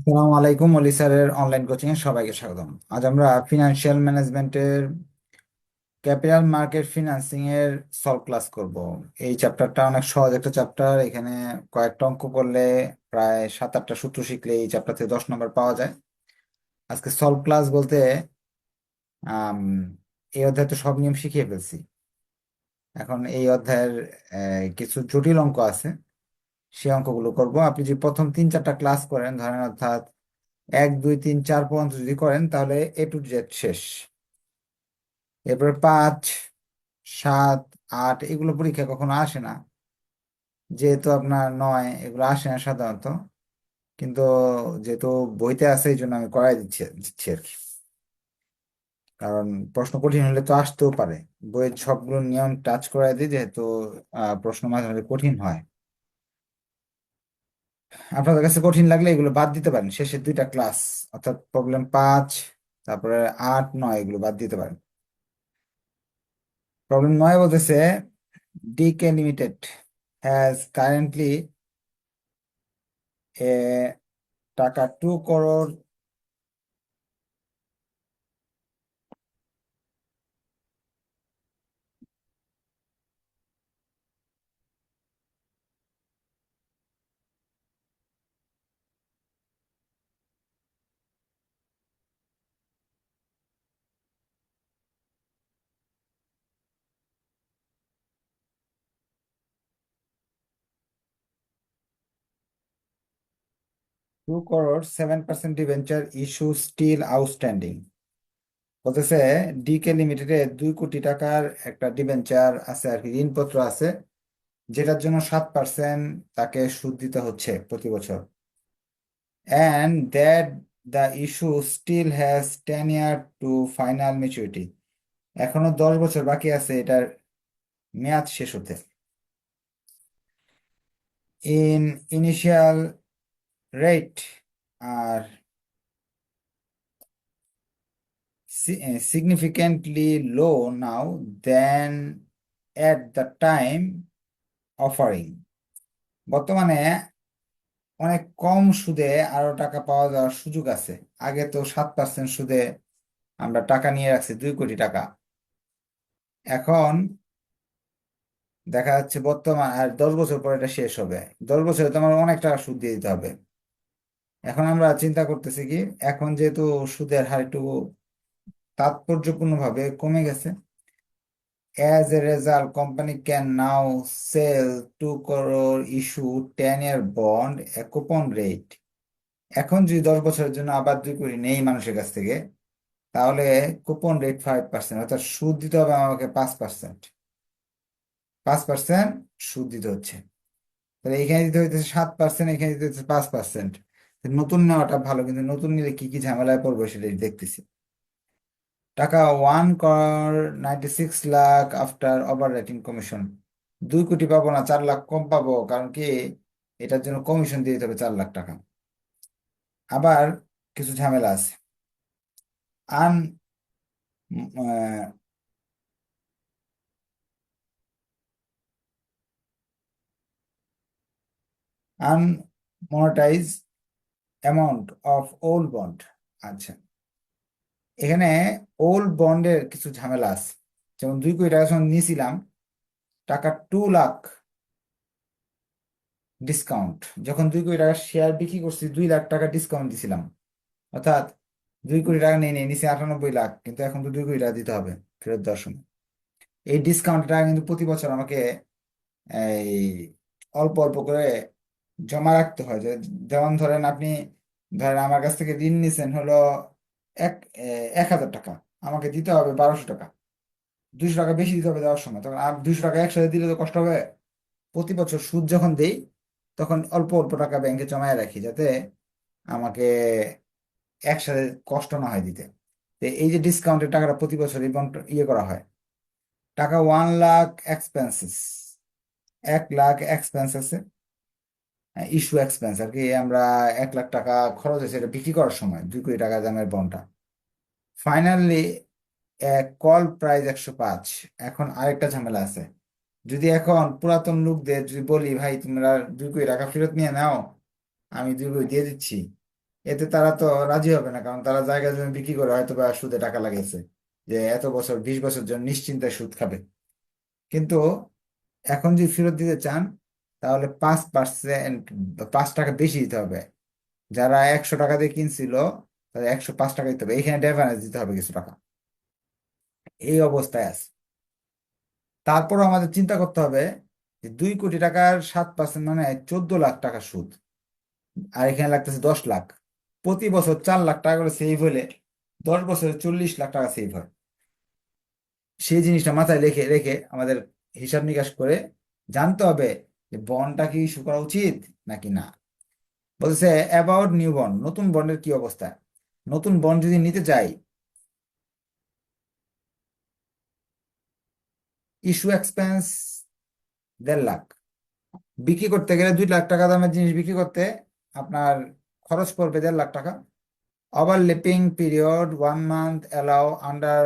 আসসালামু আলাইকুম অলি স্যারের অনলাইন কোচিং এ সবাইকে স্বাগতম। আজ আমরা ফিনান্সিয়াল ম্যানেজমেন্টের ক্যাপিটাল মার্কেট ফিনান্সিং এর সলভ ক্লাস করব। এই চ্যাপ্টারটা অনেক সহজ একটা চ্যাপ্টার এখানে কয়েকটা অঙ্ক করলে প্রায় সাত আটটা সূত্র শিখলে এই চ্যাপ্টার থেকে দশ নম্বর পাওয়া যায়। আজকে সলভ ক্লাস বলতে এই অধ্যায় তো সব নিয়ম শিখিয়ে ফেলছি। এখন এই অধ্যায়ের কিছু জটিল অঙ্ক আছে। সেই অঙ্কগুলো করব। আপনি যদি প্রথম তিন চারটা ক্লাস করেন, ধরেন অর্থাৎ এক, দুই, তিন, চার পর্যন্ত যদি করেন, তাহলে এ টু জেড শেষ। এরপরে পাঁচ, সাত, আট, এগুলো পরীক্ষা কখনো আসে না। যেহেতু আপনার নয়, এগুলো আসে না সাধারণত। কিন্তু যেহেতু বইতে আছে, এই জন্য আমি করাই দিচ্ছি দিচ্ছি আর কি। কারণ প্রশ্ন কঠিন হলে তো আসতেও পারে। বইয়ের সবগুলো নিয়ম টাচ করাই দিই, যেহেতু প্রশ্ন মাঝে মাঝে কঠিন হয়। আপনাদের কাছে কঠিন লাগলে এগুলো বাদ দিতে পারেন। শেষের দুইটা ক্লাস অর্থাৎ প্রবলেম পাঁচ, তারপরে আট, নয় এগুলো বাদ দিতে পারেন। প্রবলেম নয় বলতেছে DK limited has currently a, টাকা two crore two crore seven percent debenture issue still outstanding বলতেছে ডিকে লিমিটেডে দুই কোটি টাকার একটা ডিবেঞ্চার আছে আর কি, ঋণপত্র আছে, যেটার জন্য সাত পার্সেন্ট তাকে সুদ দিতে হচ্ছে প্রতি বছর। And that the issue still has ten year to final maturity এখনও দশ বছর বাকি আছে, এটার মেয়াদ শেষ হতে। ইন ইনিশিয়াল রেট আর significantly low now than at the time offering. বর্তমানে অনেক কম সুদে আরও টাকা পাওয়া যাওয়ার সুযোগ আছে। আগে তো সাত পার্সেন্ট সুদে আমরা টাকা নিয়ে রাখছি, দুই কোটি টাকা। এখন দেখা যাচ্ছে বর্তমান, আর দশ বছর পরে এটা শেষ হবে। দশ বছরে তোমার অনেক টাকা সুদ দিয়ে দিতে হবে। এখন আমরা চিন্তা করতেছি কি এখন যেহেতু সুদের হার একটু তাৎপর্যপূর্ণভাবে কমে গেছে As a result, company can now sell 2 crore issue 10 year bond coupon rate. এখন যদি দশ বছরের জন্য আবার দুই কোটি নেই মানুষের কাছ থেকে তাহলে কুপন রেট ফাইভ পার্সেন্ট অর্থাৎ সুদ দিতে হবে আমাকে পাঁচ পার্সেন্ট পাঁচ পার্সেন্ট সুদ দিতে হচ্ছে। তাহলে এখানে দিতে হইতেছে সাত পার্সেন্ট এখানে দিতে হচ্ছে পাঁচ পার্সেন্ট নতুন নেওয়াটা ভালো, কিন্তু নতুন নিলে কি কি ঝামেলায় পড়ব সেটাই দেখতেছি। টাকা one crore ninety six lakh after over rating commission দুই কোটি পাবো না, চার লাখ কম পাবো, কারণ কি, এটার জন্য কমিশন দিয়ে দিতে হবে চার লাখ টাকা। আবার কিছু ঝামেলা আছে। Un unamortised amount of old bond আচ্ছা। এখানে ওল্ড বন্ডের কিছু ঝামেলা আছে। যেমন দুই কোটি টাকা যখন নিয়েছিলাম টাকা টু লাখ ডিসকাউন্ট যখন দুই কোটি টাকা শেয়ার বিক্রি করছি, দুই লাখ টাকা ডিসকাউন্ট দিছিলাম। অর্থাৎ দুই কোটি টাকা নিয়ে নিয়ে নিছি আটানব্বই লাখ কিন্তু এখন তো দুই কোটি টাকা দিতে হবে ফেরত সময়। এই ডিসকাউন্টটা কিন্তু প্রতি বছর আমাকে এই অল্প অল্প করে জমা রাখতে হয়। যেমন ধরেন আপনি, ধরেন আমার কাছ থেকে ঋণ নিছেন হলো এক এক হাজার টাকা। আমাকে দিতে হবে বারোশো টাকা। দুশো টাকা বেশি দিতে হবে দেওয়ার সময়। তখন আর দুশো টাকা একসাথে দিলে তো কষ্ট হবে। প্রতি বছর সুদ যখন দেই, তখন অল্প অল্প টাকা ব্যাংকে জমায় রাখি যাতে আমাকে একসাথে কষ্ট না হয় দিতে। এই যে ডিসকাউন্টের টাকাটা প্রতি বছর ইয়ে করা হয়। টাকা ওয়ান লাখ এক্সপেন্সেস এক লাখ এক্সপেন্স আছে ইস্যু এক্সপেন্স আর কি আমরা এক লাখ টাকা খরচ হয়েছে এটা বিক্রি করার সময়, দুই কোটি টাকা দামের বন্ডটা ফাইনালি কল প্রাইস একশো পাঁচ, এখন আরেকটা ঝামেলা আছে। যদি এখন পুরাতন লোকদের যদি বলি, ভাই, তোমরা দুই কোটি টাকা ফেরত নিয়ে নাও, আমি দুই কোটি দিয়ে দিচ্ছি, এতে তারা তো রাজি হবে না, কারণ তারা জায়গা জমি বিক্রি করে হয়তো বা সুদে টাকা লাগাইছে যে এত বছর, বিশ বছর জন্য নিশ্চিন্তায় সুদ খাবে। কিন্তু এখন যদি ফেরত দিতে চান তাহলে পাঁচ পার্সেন্ট পাঁচ টাকা বেশি দিতে হবে। যারা একশো টাকা দিয়ে কিনছিল, তাদের একশো পাঁচ টাকা দিতে হবে। এখানে ডেফারেন্স দিতে হবে কিছু টাকা। এই অবস্থায় আছে। তারপরও আমাদের চিন্তা করতে হবে যে দুই কোটি টাকার সাত পার্সেন্ট মানে চোদ্দ লাখ টাকা সুদ। আর এখানে লাগতেছে দশ লাখ। প্রতি বছর চার লাখ টাকা করে সেভ হলে দশ বছরে চল্লিশ লাখ টাকা সেভ হয়। সেই জিনিসটা মাথায় রেখে রেখে আমাদের হিসাব নিকাশ করে জানতে হবে যে বন্ডটা কি ইস্যু করা উচিত নাকি না? বলছে অ্যাবাউট নিউ বন্ড নতুন বন্ডের কি অবস্থা? নতুন বন্ড যদি নিতে চাই ইস্যু এক্সপেন্স দেড় লাখ। বিক্রি করতে গেলে দুই লাখ টাকা দামের জিনিস বিক্রি করতে আপনার খরচ পড়বে দেড় লাখ টাকা। Overlapping period one month allow under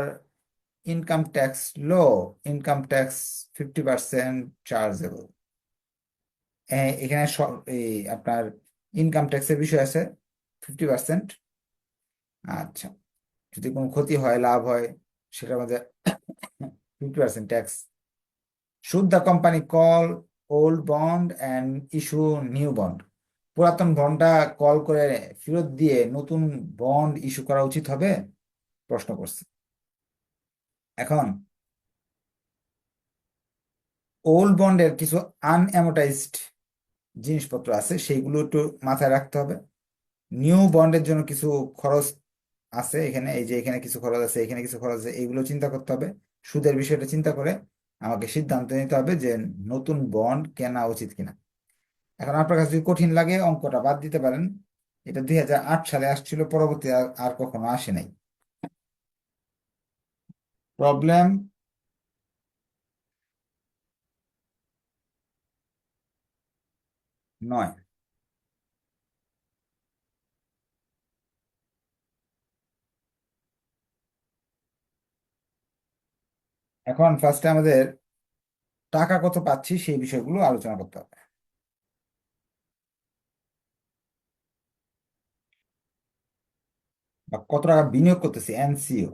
income tax law income tax fifty percent chargeable এখানে আপনার ইনকাম ট্যাক্সের বিষয় আছে ফিফটি পার্সেন্ট আচ্ছা যদি কোনো ক্ষতি হয়, লাভ হয়, সেটার মধ্যে fifty percent tax should the company call old bond and issue new bond পুরাতন বন্ডটা কল করে ফেরত দিয়ে নতুন বন্ড ইস্যু করা উচিত হবে? প্রশ্ন করছে। এখন ওল্ড বন্ডের কিছু আনঅ্যামোটাইজড জিনিসপত্র আছে, সেইগুলো একটু মাথায় রাখতে হবে। নিউ বন্ডের জন্য কিছু খরচ আছে এখানে, এই যে এখানে কিছু খরচ আছে, এখানে কিছু খরচ আছে, এইগুলো চিন্তা করতে হবে। সুদের বিষয়টা চিন্তা করে আমাকে সিদ্ধান্ত নিতে হবে যে নতুন বন্ড কেনা উচিত কিনা। এখন আপনার কাছে যদি কঠিন লাগে, অঙ্কটা বাদ দিতে পারেন। এটা দুই হাজার আট সালে আসছিল পরবর্তী আর আর কখনো আসে নাই। প্রবলেম নয়। এখন ফার্স্টে আমাদের টাকা কত পাচ্ছি সেই বিষয়গুলো আলোচনা করতে হবে। বা কত টাকা বিনিয়োগ করতেছি? NCO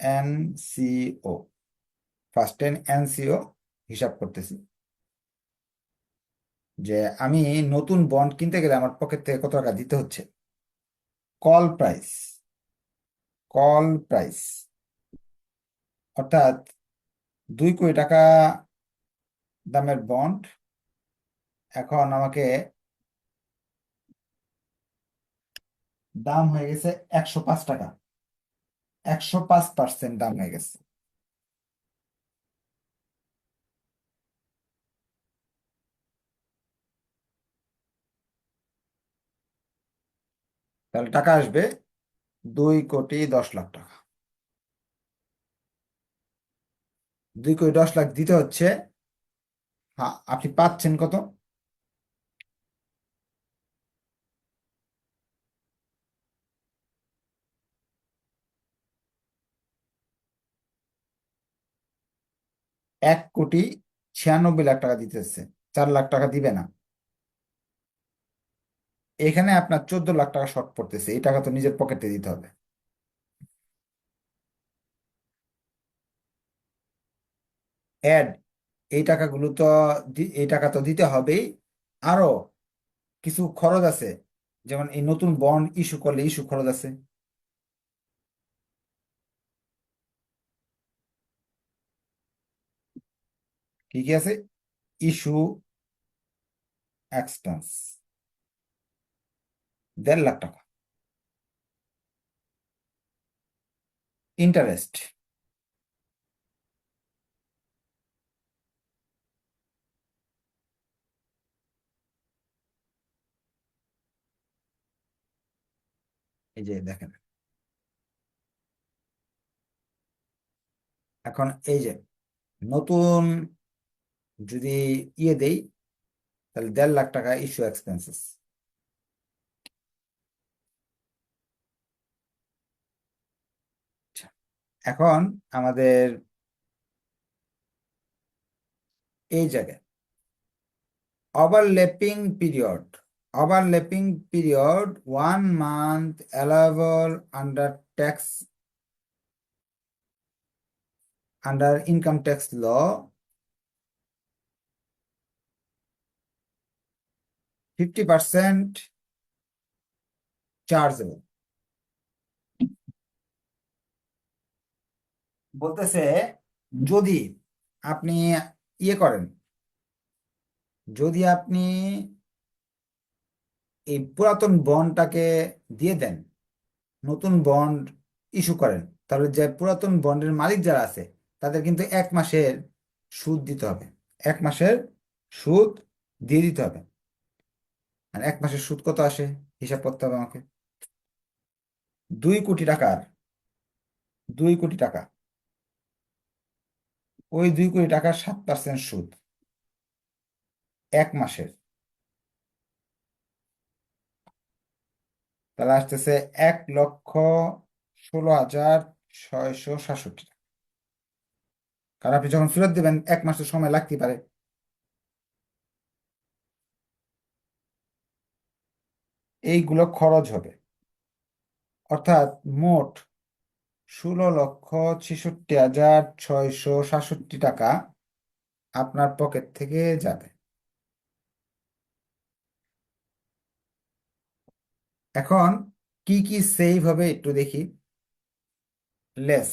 NCO first time NCO হিসাব করতেছি। যে আমি নতুন বন্ড কিনতে গেলে আমার পকেট থেকে কত টাকা দিতে হচ্ছে? কল প্রাইস কল প্রাইস অর্থাৎ দুই কোটি টাকা দামের বন্ড এখন আমাকে দাম হয়ে গেছে একশো পাঁচ টাকা। একশো পাঁচ পার্সেন্ট দাম হয়ে গেছে। তাহলে টাকা আসবে দুই কোটি দশ লাখ টাকা। দুই কোটি দশ লাখ দিতে হচ্ছে আপনি পাচ্ছেন কত? এক কোটি ছিয়ানব্বই লাখ টাকা দিতে হচ্ছে, চার লাখ টাকা দিবে না। এখানে আপনার চোদ্দ লাখ টাকা শর্ট পড়তেছে, এই টাকা তো নিজের পকেটে দিতে হবে। অ্যাড এই টাকাগুলো তো এই টাকা তো দিতে হবেই। আরও কিছু খরচ আছে, যেমন এই নতুন বন্ড ইস্যু করলে ইস্যু খরচ আছে। কি কি আছে? ইস্যু এক্সপেন্স দেড় লাখ টাকা। ইন্টারেস্ট এই যে দেখেন। এখন এই যে নতুন যদি ইয়ে দেই, তাহলে দেড় লাখ টাকা ইস্যু এক্সপেন্সেস এখন আমাদের এই জায়গায় overlapping period overlapping period one month allowable under tax under income tax law fifty percent chargeable বলতেছে, যদি আপনি ইয়ে করেন, যদি আপনি এই পুরাতন বন্ডটাকে দিয়ে দেন, নতুন বন্ড ইস্যু করেন, তাহলে যে পুরাতন বন্ডের মালিক যারা আছে, তাদের কিন্তু এক মাসের সুদ দিতে হবে। এক মাসের সুদ দিয়ে দিতে হবে। আর এক মাসের সুদ কত আসে? হিসাব করতে হবে আমাকে। দুই কোটি টাকার, দুই কোটি টাকা। ওই দুই কোটি টাকার সাত পার্সেন্ট সুদ। এক মাসের। তাহলে আসতেছে এক লক্ষ ষোলো হাজার ছয়শো সাতষট্টি টাকা। কারণ আপনি যখন ফেরত দেবেন, এক মাসের সময় লাগতে পারে। এইগুলো খরচ হবে। অর্থাৎ মোট ষোলো লক্ষ ছেষট্টি হাজার ছয়শো সাতষট্টি টাকা আপনার পকেট থেকে যাবে। এখন কি কি সেভ হবে একটু দেখি। লেস।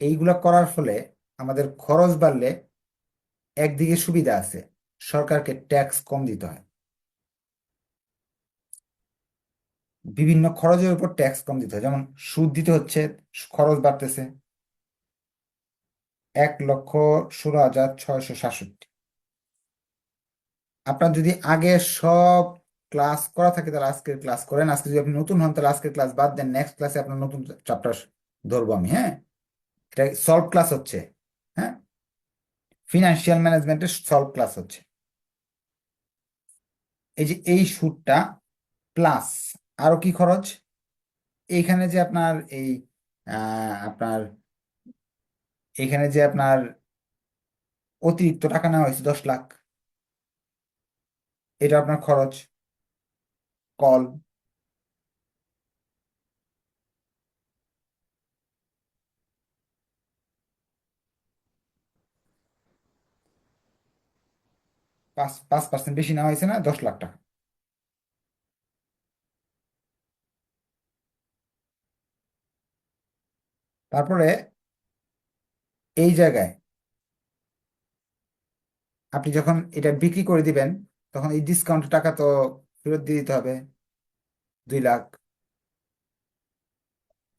এইগুলা করার ফলে আমাদের খরচ বাড়লে একদিকে সুবিধা আছে। সরকারকে ট্যাক্স কম দিতে হয়। বিভিন্ন খরচের উপর ট্যাক্স কম দিতে হয়। যেমন সুদ দিতে হচ্ছে, খরচ বাড়তেছে। এক লক্ষ ষোলো হাজার ছয়শো সাতষট্টি। আপনার যদি আগে সব ক্লাস করা থাকে, তাহলে আজকের ক্লাস করেন। আজকে যদি আপনি নতুন হন, তাহলে আজকের ক্লাস বাদ দেন। নেক্সট ক্লাসে আপনার নতুন চ্যাপ্টার ধরবো আমি হ্যাঁ? এটা সলভ ক্লাস হচ্ছে হ্যাঁ? ফিনান্সিয়াল ম্যানেজমেন্টের সলভ ক্লাস হচ্ছে। এই যে এই সুদটা প্লাস আরও কি খরচ? এইখানে যে আপনার এই আপনার এখানে যে আপনার অতিরিক্ত টাকা নেওয়া হয়েছে দশ লাখ, এটা আপনার খরচ কল পাঁচ পাঁচ পার্সেন্ট বেশি নেওয়া হয়েছে না, দশ লাখ টাকা। তারপরে এই জায়গায় আপনি যখন এটা বিক্রি করে দিবেন, তখন এই ডিসকাউন্ট টাকা তো ফেরত দিয়ে দিতে হবে, দুই লাখ।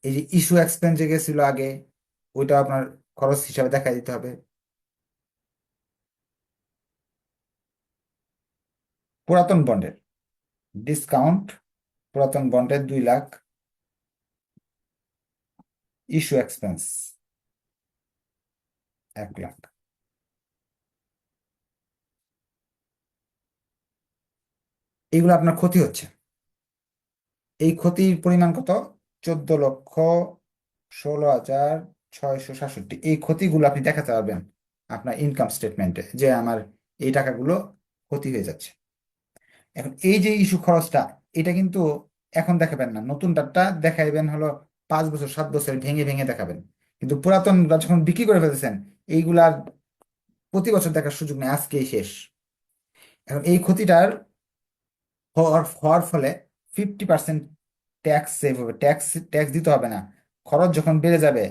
এই যে ইস্যু এক্সপেন্স যে গেছিল আগে ওইটা আপনার খরচ হিসাবে দেখা দিতে হবে। পুরাতন বন্ডের ডিসকাউন্ট পুরাতন বন্ডের দুই লাখ। ইস্যু এক্সপেন্স এক লাখ। এইগুলো আপনার ক্ষতি হচ্ছে। এই ক্ষতির পরিমাণ কত? চোদ্দ লক্ষ ষোলো হাজার ছয়শো সাতষট্টি। এই ক্ষতিগুলো আপনি দেখাতে পারবেন আপনার ইনকাম স্টেটমেন্টে যে আমার এই টাকাগুলো ক্ষতি হয়ে যাচ্ছে। এখন এই যে ইস্যু খরচটা, এটা কিন্তু এখন দেখাবেন না। নতুনটা দেখাইবেন হলো পাঁচ বছর, সাত বছর ভেঙে ভেঙে দেখাবেন। কিন্তু পুরাতনটা যখন বিক্রি করে ফেলেছেন এইগুলার প্রতি বছর দেখার সুযোগ নেই, আজকেই শেষ। এখন এই ক্ষতিটার হওয়ার ফলে ফিফটি পার্সেন্ট ট্যাক্স সেভ হবে। ট্যাক্স ট্যাক্স দিতে হবে না। খরচ যখন বেড়ে যাবে,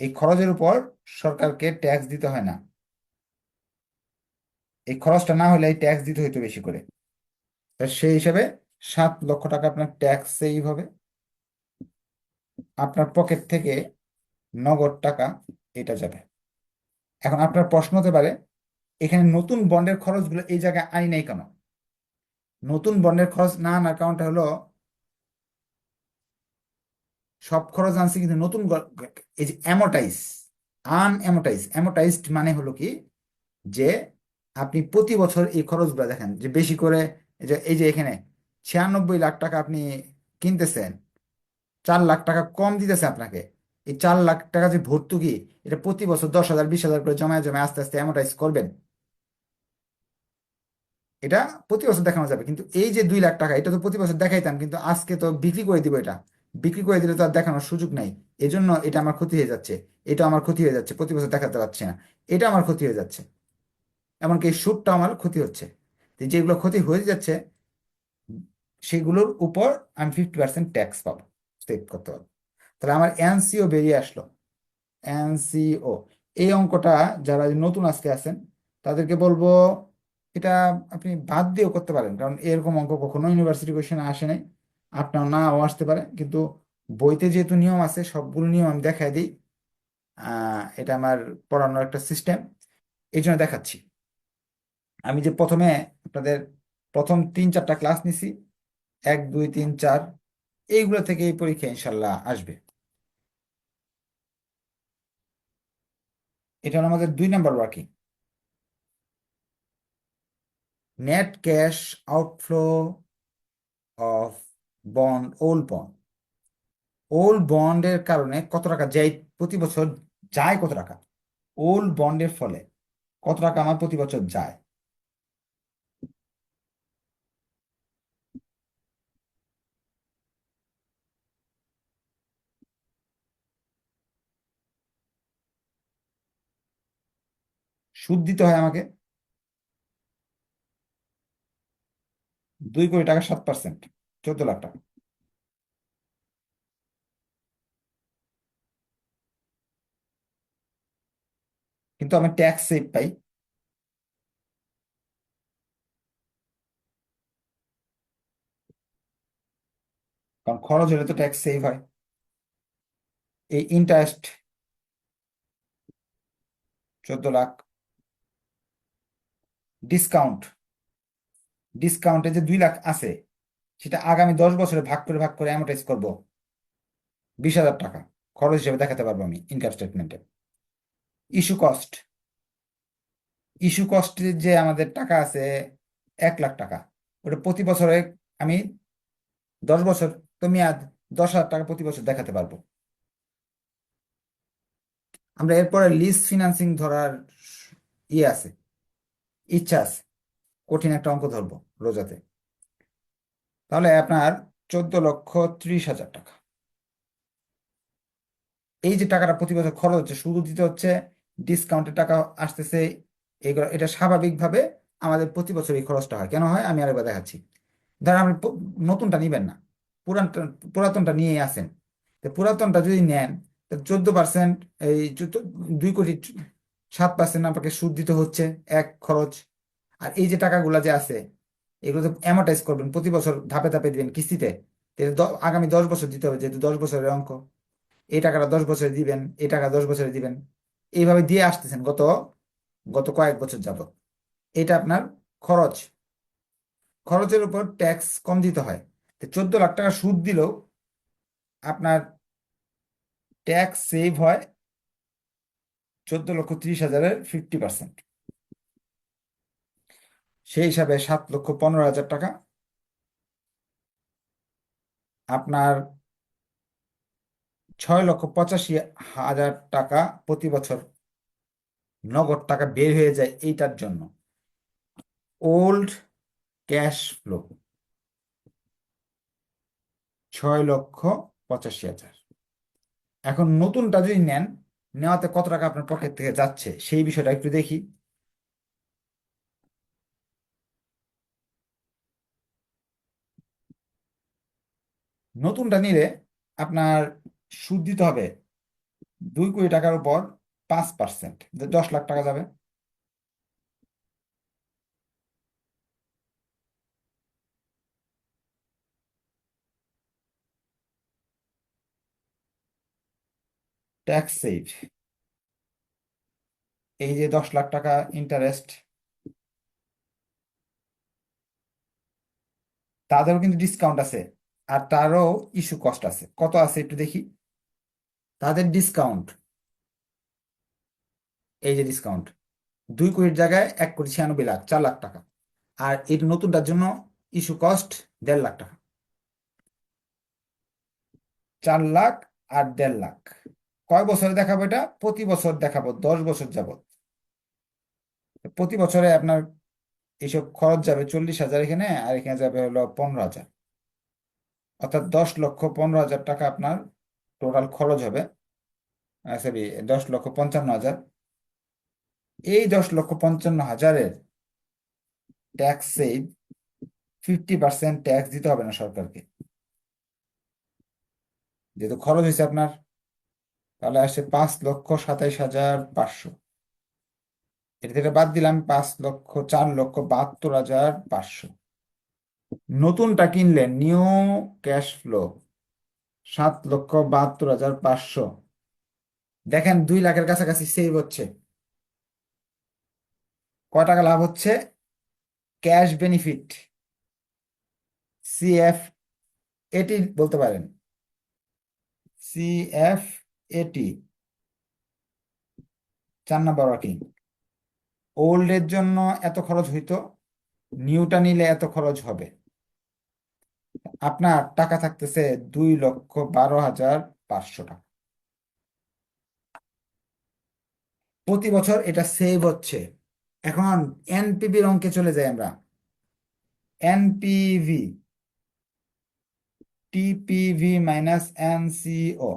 এই খরচের উপর সরকারকে ট্যাক্স দিতে হয় না। এই খরচটা না হলে এই ট্যাক্স দিতে হইতো বেশি করে। তা সেই হিসাবে সাত লক্ষ টাকা আপনার ট্যাক্স সেভ হবে। আপনার পকেট থেকে নগদ টাকা এটা যাবে। এখন আপনার প্রশ্ন হতে পারে, এখানে নতুন বন্ডের খরচগুলো এই জায়গায় আনি নাই কেন? নতুন বন্ডের খরচ না আনার কারণটা হলো, সব খরচ আনছে কিন্তু নতুন এই যে অ্যামোটাইজ আনঅ্যামোটাইজ অ্যামোটাইজড মানে হলো কি, যে আপনি প্রতি বছর এই খরচগুলো দেখেন, যে বেশি করে যে, এই যে এখানে ছিয়ানব্বই লাখ টাকা আপনি কিনতেছেন, চার লাখ টাকা কম দিতেছে আপনাকে। এই চার লাখ টাকা যে ভর্তুকি, এটা প্রতি বছর দশ হাজার, বিশ হাজার করে জমায় জমায় আস্তে আস্তে অ্যামোটাইজ করবেন। এটা প্রতি বছর দেখানো যাবে। কিন্তু এই যে দুই লাখ টাকা, এটা তো প্রতি বছর দেখাইতাম, কিন্তু আজকে তো বিক্রি করে দিব এটা। বিক্রি করে দিলে তো আর দেখানোর সুযোগ নাই। এজন্য এটা আমার ক্ষতি হয়ে যাচ্ছে। এটা আমার ক্ষতি হয়ে যাচ্ছে। প্রতি বছর দেখাতে পারছি না। এটা আমার ক্ষতি হয়ে যাচ্ছে। এমনকি এই সুদটা আমার ক্ষতি হচ্ছে। যেগুলো ক্ষতি হয়ে যাচ্ছে, সেগুলোর উপর আমি ফিফটি পার্সেন্ট ট্যাক্স পাবো সেভ করতে পারব। তাহলে আমার এনসিও বেরিয়ে আসলো। এনসিও এই অঙ্কটা যারা নতুন আজকে আছেন, তাদেরকে বলব এটা আপনি বাদ দিয়েও করতে পারেন, কারণ এরকম অঙ্ক কখনো ইউনিভার্সিটি কোয়েশনে আসে নাই, আপনার নাও আসতে পারে, কিন্তু বইতে যেহেতু নিয়ম আছে, সবগুলো নিয়ম আমি দেখাই দিই। এটা আমার পড়ানোর একটা সিস্টেম এই জন্য দেখাচ্ছি। আমি যে প্রথমে আপনাদের প্রথম তিন চারটা ক্লাস নিছি। এক, দুই, তিন, চার, এইগুলো থেকে এই পরীক্ষা ইনশাল্লাহ আসবে। এটা হলো আমাদের দুই number working net cash outflow of bond old bond old বন্ডের কারণে কত টাকা যায় প্রতি বছর? যায় কত টাকা? ওল্ড বন্ডের ফলে কত টাকা আমার প্রতি বছর যায়? সুদ দিতে হয় আমাকে। দুই কোটি টাকা সাত পার্সেন্ট, চোদ্দ লাখ টাকা। কিন্তু আমি ট্যাক্স সেভ পাই। কারণ খরচ হলে তো ট্যাক্স সেভ হয়। এই ইন্টারেস্ট চোদ্দ লাখ ডিসকাউন্ট ডিসকাউন্টে যে দুই লাখ আছে, সেটা আগামী দশ বছরে ভাগ করে ভাগ করে অ্যামোটাইজ করব। বিশ হাজার টাকা। খরচ হিসেবে দেখাতে পারব আমি ইনকাম স্টেটমেন্টে ইস্যু কস্ট ইস্যু কস্টে যে আমাদের টাকা আছে এক লাখ টাকা, ওটা প্রতি বছরে আমি দশ বছর, তো মেয়াদ দশ হাজার টাকা প্রতি বছর দেখাতে পারব। আমরা এরপরে লিজ ফিনান্সিং ধরার ইয়ে আছে। ইচ্ছা আছে কঠিন একটা অঙ্ক ধরবো রোজাতে। তাহলে আপনার চোদ্দ লক্ষ ত্রিশ হাজার টাকা। এই যে টাকাটা প্রতি বছর খরচ হচ্ছে, শুধু দিতে হচ্ছে ডিসকাউন্টের টাকা আসতেছে, এগুলো, এটা স্বাভাবিকভাবে আমাদের প্রতি বছর এই খরচটা হয়। কেন হয়? আমি আরেকবার দেখাচ্ছি। ধরেন আপনি নতুনটা নিবেন না, পুরানটা, পুরাতনটা নিয়েই আসেন। পুরাতনটা যদি নেন চোদ্দ পার্সেন্ট এই দুই কোটি সাত পার্সেন্ট আপনাকে সুদ দিতে হচ্ছে, এক খরচ। আর এই যে টাকাগুলা যে আছে এগুলো তো অ্যামোটাইজ করবেন, প্রতি বছর ধাপে ধাপে দিবেন কিস্তিতে। আগামী দশ বছর দিতে হবে, যেহেতু দশ বছরের অঙ্ক। এই টাকাটা দশ বছরে দিবেন, এই টাকা দশ বছরে দিবেন। এইভাবে দিয়ে আসতেছেন গত গত কয়েক বছর যাবত এটা আপনার খরচ। খরচের উপর ট্যাক্স কম দিতে হয়। চোদ্দ লাখ টাকা সুদ দিলেও আপনার ট্যাক্স সেভ হয় চোদ্দ লক্ষ ত্রিশ হাজারের ফিফটি পার্সেন্ট সেই হিসাবে সাত লক্ষ পনেরো হাজার টাকা আপনার ছয় লক্ষ পঁচাশি হাজার টাকা প্রতি বছর নগদ টাকা বের হয়ে যায় এইটার জন্য। ওল্ড ক্যাশ ফ্লো ছয় লক্ষ পঁচাশি হাজার। এখন নতুনটা যদি নেন নেওয়াতে কত টাকা আপনার পকেট থেকে যাচ্ছে, সেই বিষয়টা একটু দেখি। নতুনটা নিলে আপনার সুদ দিতে হবে দুই কোটি টাকার উপর পাঁচ পার্সেন্ট দশ লাখ টাকা যাবে। ট্যাক্স সেভ এই যে দশ লাখ টাকা ইন্টারেস্ট তাদেরও কিন্তু ডিসকাউন্ট আছে আর তারও ইস্যু কস্ট আছে। কত আছে একটু দেখি? তাদের ডিসকাউন্ট এই যে ডিসকাউন্ট দুই কোটির জায়গায় এক কোটি ছিয়ানব্বই লাখ, চার লাখ টাকা। আর এই নতুনটার জন্য ইস্যু কস্ট দেড় লাখ টাকা। চার লাখ আর দেড় লাখ। কয় বছরে দেখাবো এটা? প্রতি বছর দেখাবো, দশ বছর যাবত প্রতি বছরে আপনার এইসব খরচ যাবে চল্লিশ হাজার এখানে, আর এখানে যাবে হলো পনেরো হাজার। অর্থাৎ দশ লক্ষ পনেরো হাজার টাকা আপনার টোটাল খরচ হবে। সরি দশ লক্ষ পঞ্চান্ন হাজার। এই দশ লক্ষ পঞ্চান্ন হাজারের tax save fifty percent tax দিতে হবে না সরকারকে। যেহেতু খরচ হয়েছে আপনার তাহলে আসে পাঁচ লক্ষ সাতাইশ হাজার পাঁচশো। এটা থেকে বাদ দিলাম পাঁচ লক্ষ, চার লক্ষ বাহাত্তর হাজার পাঁচশো। নতুনটা কিনলেন নিউ ক্যাশ ফ্লো সাত লক্ষ বাহাত্তর হাজার পাঁচশো। দেখেন দুই লাখের কাছাকাছি সেভ হচ্ছে। কয় টাকা লাভ হচ্ছে? ক্যাশ বেনিফিট সিএফ এটি বলতে পারেন। সিএফ এটি চার নাম্বার ওয়ার্কিং। ওল্ড এর জন্য এত খরচ হইতো নিউটা নিলে এত খরচ হবে। আপনার টাকা থাকতেছে দুই লক্ষ বারো হাজার পাঁচশো টাকা। প্রতি বছর এটা সেভ হচ্ছে। এখন এনপিভির অঙ্কে চলে যাই আমরা। এনপিভি টিপিভি মাইনাস এনসিও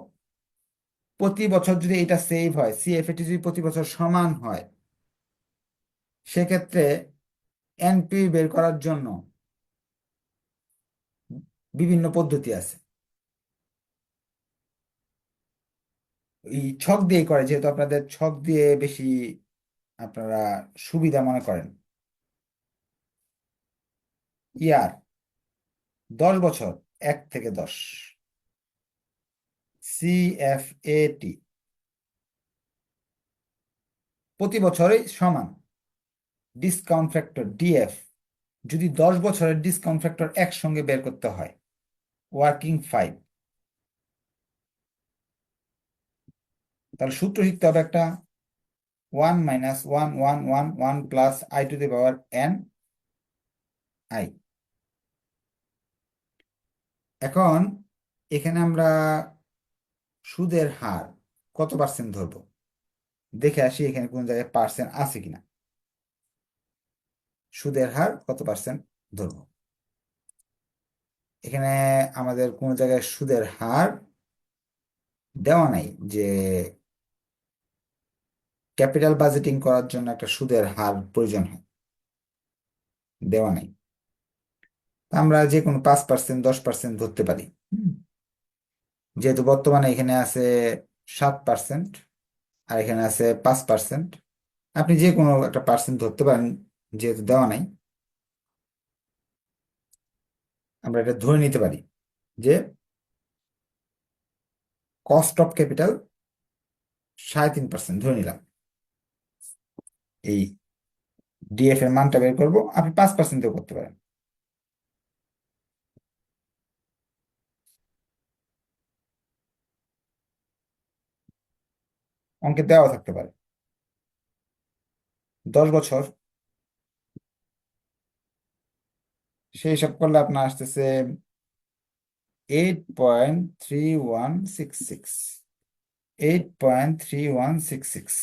প্রতি বছর যদি এটা সেভ হয় সিএফএটি যদি প্রতি বছর সমান হয়, সেক্ষেত্রে এনপি বের করার জন্য বিভিন্ন পদ্ধতি আছে। এই ছক দিয়ে করে, যেহেতু আপনাদের ছক দিয়ে বেশি আপনারা সুবিধা মনে করেন। ইয়ার দশ বছর, এক থেকে দশ। সিএফএটি প্রতি বছরই সমান। ডিসকাউন্ট ফ্যাক্টর ডিএফ যদি দশ বছরের ডিসকাউন্ট ফ্যাক্টর একসঙ্গে বের করতে হয়। ওয়ার্কিং ফাইভ তাহলে সূত্র শিখতে হবে একটা। One minus one one one one plus I to the power N I এখন এখানে আমরা সুদের হার কত পার্সেন্ট ধরবো? দেখে আসি এখানে কোন জায়গায় পার্সেন্ট আছে কিনা। সুদের হার কত পার্সেন্ট ধরবো? এখানে আমাদের কোন জায়গায় সুদের হার দেওয়া নাই যে ক্যাপিটাল বাজেটিং করার জন্য একটা সুদের হার প্রয়োজন হয়। দেওয়া নাই। আমরা যে কোনো পাঁচ পার্সেন্ট দশ পার্সেন্ট ধরতে পারি। যেহেতু বর্তমানে এখানে আছে সাত পার্সেন্ট আর এখানে আছে পাঁচ পার্সেন্ট আপনি যে কোনো একটা পার্সেন্ট ধরতে পারেন, যেহেতু দেওয়া নাই। আমরা এটা ধরে নিতে পারি যে কস্ট অফ ক্যাপিটাল সাড়ে তিন পার্সেন্ট ধরে নিলাম। এই ডিএফ এর মানটা বের করব, আপনি পাঁচ পার্সেন্টেও করতে পারেন। অঙ্কে দেওয়া থাকতে পারে। দশ বছর। সেই হিসাব করলে আপনার আসতেছে eight point three one six six eight point three one six six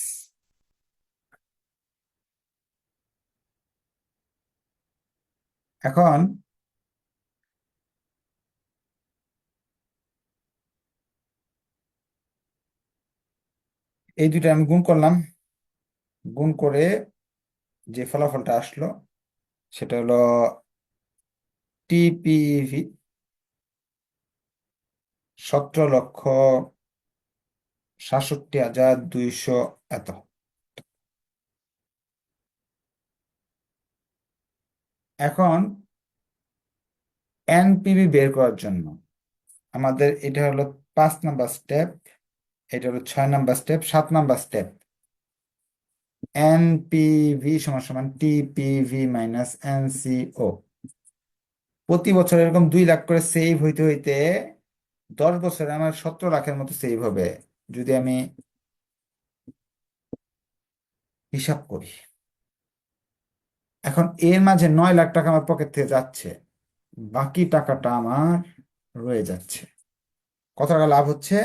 এখন এই দুইটা আমি গুণ করলাম। গুণ করে যে ফলাফলটা আসলো, সেটা হলো টিপিভি সতেরো লক্ষ সাতষট্টি হাজার দুইশো এত। এখন এনপিভি বের করার জন্য আমাদের এটা হলো পাঁচ নাম্বার স্টেপ। এটা হলো ছয় নাম্বার স্টেপ সাত নাম্বার স্টেপ এনপিভি সমান সমান টিপিভি মাইনাস এনসিও প্রতি বছর এরকম দুই লাখ করে সেভ হইতে হইতে দশ বছরে আমার সতেরো লাখের মতো সেভ হবে যদি আমি হিসাব করি। এখন এর মাঝে নয় লাখ টাকা আমার পকেট থেকে যাচ্ছে, বাকি টাকাটা আমার রয়ে যাচ্ছে। কত টাকা লাভ হচ্ছে?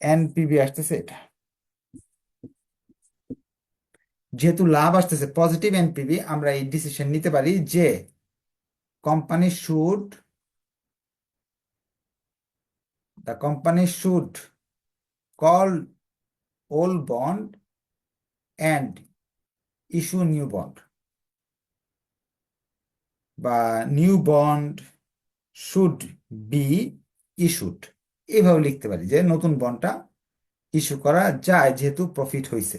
এনপিভি আসতেছে এটা। যেহেতু লাভ আসতেছে পজিটিভ এনপিভি আমরা এই ডিসিশন নিতে পারি যে company should the company should call old bond and issue new bond বা new bond should be issued এইভাবে লিখতে পারি যে নতুন বন্ডটা ইস্যু করা যায় যেহেতু প্রফিট হয়েছে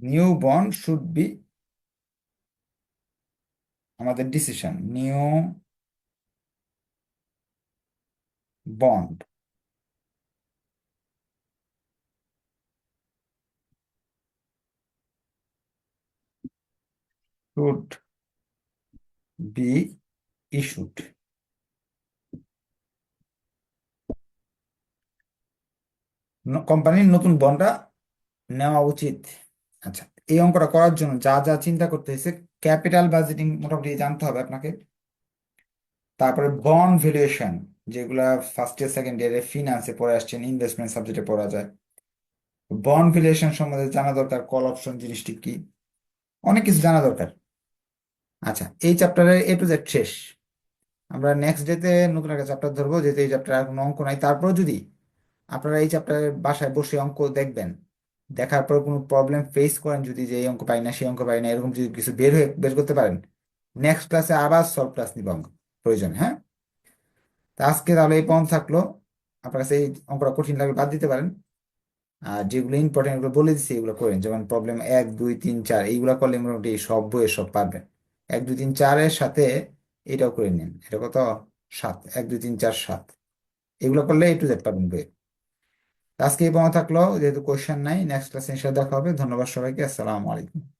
নিউ বন্ড শুড বি আমাদের decision new bond should be issued. কোম্পানির নতুন বন্ডটা নেওয়া উচিত। আচ্ছা এই অঙ্কটা করার জন্য যা যা চিন্তা করতে হয়েছে, ক্যাপিটাল বাজেটিং মোটামুটি জানতে হবে আপনাকে। তারপরে বন্ড ভ্যালুয়েশন, যেগুলা ফার্স্ট ইয়ার সেকেন্ড ইয়ারে ফিনান্সে পড়ে আসছেন ইনভেস্টমেন্ট সাবজেক্টে পড়া যায়। বন্ড ভ্যালুয়েশন সম্বন্ধে জানা দরকার কল অপশন জিনিসটি কি? অনেক কিছু জানা দরকার। আচ্ছা এই চ্যাপ্টারের এ টু জেড শেষ। আমরা নেক্সট ডেতে নতুন একটা চ্যাপ্টার ধরবো, যেহেতু এই চ্যাপ্টার আর কোনো অঙ্ক নাই। তারপর যদি আপনারা এই চ্যাপ্টারের বাসায় বসে অঙ্ক দেখবেন। দেখার পর কোনো প্রবলেম ফেস করেন যদি যে অঙ্ক পাই না, সেই অঙ্ক পাই না, এরকম যদি কিছু বের হয়ে বের করতে পারেন। নেক্সট ক্লাসে আবার সলভ ক্লাস নিব অঙ্ক, প্রয়োজন হ্যাঁ? তা আজকে তাহলে এই পর্যন্ত থাকল। আপনার কাছে এই অঙ্কটা কঠিন লাগলে বাদ দিতে পারেন। আর যেগুলো ইম্পর্টেন্ট এগুলো বলে দিচ্ছি এগুলো করেন। যেমন প্রবলেম এক, দুই, তিন, চার, এইগুলো করলে মোটামুটি সব বইয়ে সব পারবেন। এক, দুই, তিন চারের সাথে এটাও করে নিন। এটা কত? সাত। এক, দুই, তিন, চার, সাত। এগুলো করলে একটু যেতে পারবেন বইয়ে। আজকে এই পর্যন্ত থাকল, যেহেতু কোয়েশ্চেন নাই নেক্সট ক্লাসে দেখা হবে। ধন্যবাদ সবাইকে, আসসালামু আলাইকুম।